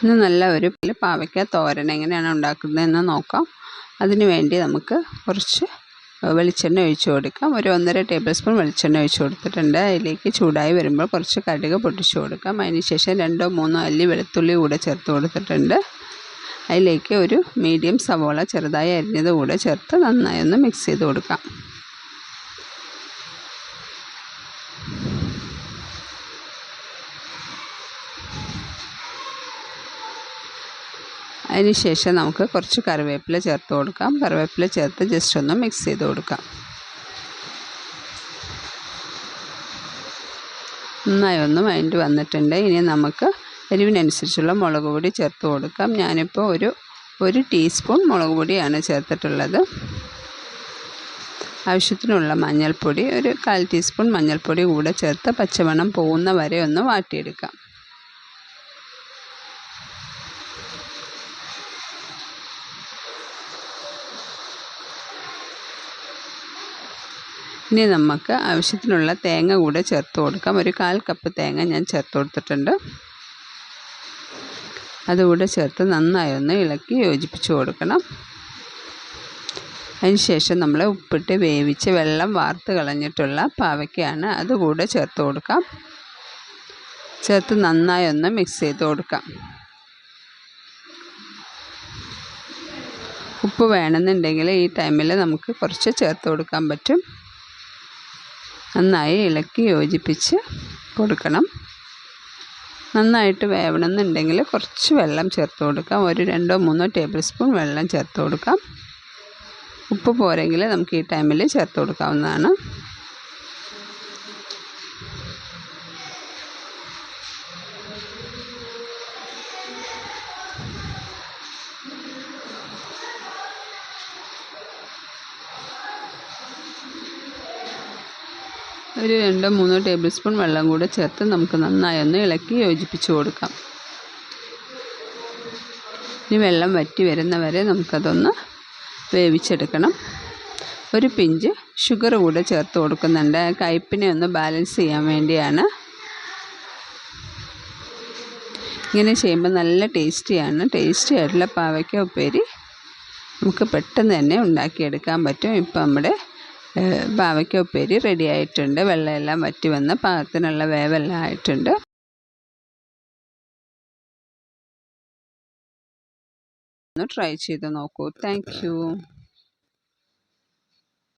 ഇന്ന് നല്ല ഒരു പാവയ്ക്ക തോരൻ എങ്ങനെയാണ് ഉണ്ടാക്കുന്നതെന്ന് നോക്കാം. അതിന് വേണ്ടി നമുക്ക് കുറച്ച് വെളിച്ചെണ്ണ ഒഴിച്ച് കൊടുക്കാം. ഒരു ഒന്നര ടേബിൾ സ്പൂൺ വെളിച്ചെണ്ണ ഒഴിച്ച് കൊടുത്തിട്ടുണ്ട്. അതിലേക്ക് ചൂടായി വരുമ്പോൾ കുറച്ച് കടുക് പൊട്ടിച്ച് കൊടുക്കാം. അതിന് ശേഷം രണ്ടോ മൂന്നോ അല്ലി വെളുത്തുള്ളി കൂടെ ചേർത്ത് കൊടുത്തിട്ടുണ്ട്. അതിലേക്ക് ഒരു മീഡിയം സവോള ചെറുതായി അരിഞ്ഞത് കൂടെ ചേർത്ത് നന്നായി ഒന്ന് മിക്സ് ചെയ്ത് കൊടുക്കാം. അതിന് ശേഷം നമുക്ക് കുറച്ച് കറിവേപ്പില ചേർത്ത് കൊടുക്കാം. കറിവേപ്പില ചേർത്ത് ജസ്റ്റ് ഒന്ന് മിക്സ് ചെയ്ത് കൊടുക്കാം. നന്നായി ഒന്ന് മൈൻഡ് വന്നിട്ടുണ്ട്. ഇനി നമുക്ക് എരിവിനനുസരിച്ചുള്ള മുളക് പൊടി ചേർത്ത് കൊടുക്കാം. ഞാനിപ്പോൾ ഒരു ഒരു ടീസ്പൂൺ മുളക് പൊടിയാണ് ചേർത്തിട്ടുള്ളത്. ആവശ്യത്തിനുള്ള മഞ്ഞൾപ്പൊടി ഒരു കാൽ ടീസ്പൂൺ മഞ്ഞൾപ്പൊടി കൂടെ ചേർത്ത് പച്ചമണം പോകുന്ന വരെ ഒന്ന് വാട്ടിയെടുക്കാം. ഇനി നമുക്ക് ആവശ്യത്തിനുള്ള തേങ്ങ കൂടെ ചേർത്ത് കൊടുക്കാം. ഒരു കാൽ കപ്പ് തേങ്ങ ഞാൻ ചേർത്ത് കൊടുത്തിട്ടുണ്ട്. അതുകൂടെ ചേർത്ത് നന്നായി ഒന്ന് ഇളക്കി യോജിപ്പിച്ച് കൊടുക്കണം. അതിനുശേഷം നമ്മൾ ഉപ്പിട്ട് വേവിച്ച് വെള്ളം വാർത്ത് കളഞ്ഞിട്ടുള്ള പാവയ്ക്കാണ് അതുകൂടെ ചേർത്ത് കൊടുക്കാം. ചേർത്ത് നന്നായി ഒന്ന് മിക്സ് ചെയ്ത് കൊടുക്കാം. ഉപ്പ് വേണമെന്നുണ്ടെങ്കിൽ ഈ ടൈമിൽ നമുക്ക് കുറച്ച് ചേർത്ത് കൊടുക്കാൻ പറ്റും. നന്നായി ഇളക്കി യോജിപ്പിച്ച് കൊടുക്കണം. നന്നായിട്ട് വേവണമെന്നുണ്ടെങ്കിൽ കുറച്ച് വെള്ളം ചേർത്ത് കൊടുക്കാം. ഒരു രണ്ടോ മൂന്നോ ടേബിൾ സ്പൂൺ വെള്ളം ചേർത്ത് കൊടുക്കാം. ഉപ്പ് പോരെങ്കിൽ നമുക്ക് ഈ ടൈമിൽ ചേർത്ത് കൊടുക്കാവുന്നതാണ്. ഒരു രണ്ടോ മൂന്നോ ടേബിൾ സ്പൂൺ വെള്ളം കൂടെ ചേർത്ത് നമുക്ക് നന്നായി ഒന്ന് ഇളക്കി യോജിപ്പിച്ച് കൊടുക്കാം. ഇനി വെള്ളം വറ്റി വരുന്നവരെ നമുക്കതൊന്ന് വേവിച്ചെടുക്കണം. ഒരു പിഞ്ച് ഷുഗർ കൂടെ ചേർത്ത് കൊടുക്കുന്നുണ്ട്. കയ്പ്പിനെ ഒന്ന് ബാലൻസ് ചെയ്യാൻ വേണ്ടിയാണ്. ഇങ്ങനെ ചെയ്യുമ്പോൾ നല്ല ടേസ്റ്റിയാണ്. ടേസ്റ്റി ആയിട്ടുള്ള പാവയ്ക്ക ഉപ്പേരി നമുക്ക് പെട്ടെന്ന് തന്നെ ഉണ്ടാക്കിയെടുക്കാൻ പറ്റും. ഇപ്പം നമ്മുടെ പാവയ്ക്ക ഉപ്പേരി റെഡി ആയിട്ടുണ്ട്. വെള്ളമെല്ലാം വറ്റി വന്ന് പാകത്തിനുള്ള വേവെല്ലാം ആയിട്ടുണ്ട്. ഒന്ന് ട്രൈ ചെയ്ത് നോക്കൂ. താങ്ക്